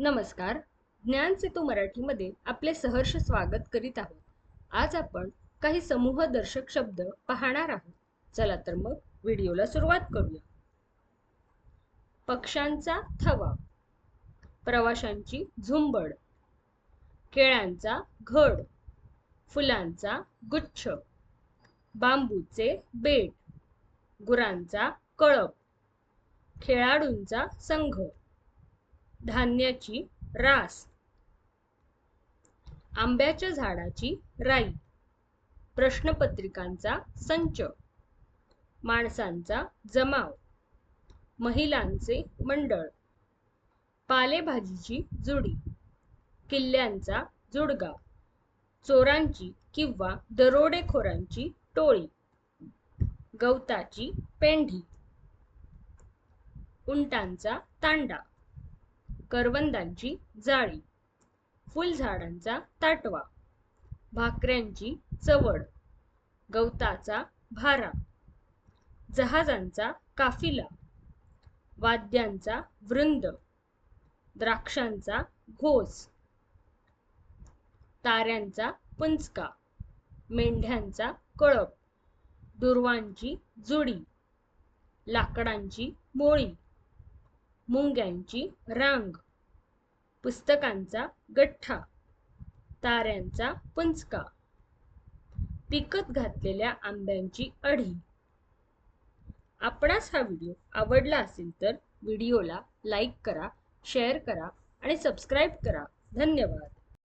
नमस्कार. ज्ञान सेतू मराठीमध्ये आपले सहर्ष स्वागत करीत आहोत. आज आपण काही समूहदर्शक शब्द पाहणार आहोत. चला तर मग व्हिडिओला सुरुवात करूया. पक्ष्यांचा थवा. प्रवाशांची झुंबड. केळ्यांचा घड. फुलांचा गुच्छ. बांबूचे बेट. गुरांचा कळप. खेळाडूंचा संघ. धान्याची रास. आंब्याच्या झाडाची राई. प्रश्नपत्रिकांचा संच. माणसांचा जमाव. महिलांचे मंडळ. पालेभाजीची जुडी. किल्ल्यांचा जुडगा. चोरांची किंवा दरोडेखोरांची टोळी. गवताची पेंढी. उंटांचा तांडा. करवंदांची जाळी फुलझाडांचा ताटवा भाकऱ्यांची चवड गवताचा भारा जहाजांचा काफिला वाद्यांचा वृंद द्राक्षांचा घोस ताऱ्यांचा पुंचका मेंढ्यांचा कळप दुर्वांची जुडी लाकडांची मोळी मुंग्यांची रांग. पुस्तकांचा गठ्ठा. ताऱ्यांचा पुंचका पिकत घातलेल्या आंब्यांची अढी. आपणास हा व्हिडिओ आवडला असेल तर व्हिडिओला लाईक करा शेअर करा आणि सबस्क्राईब करा. धन्यवाद.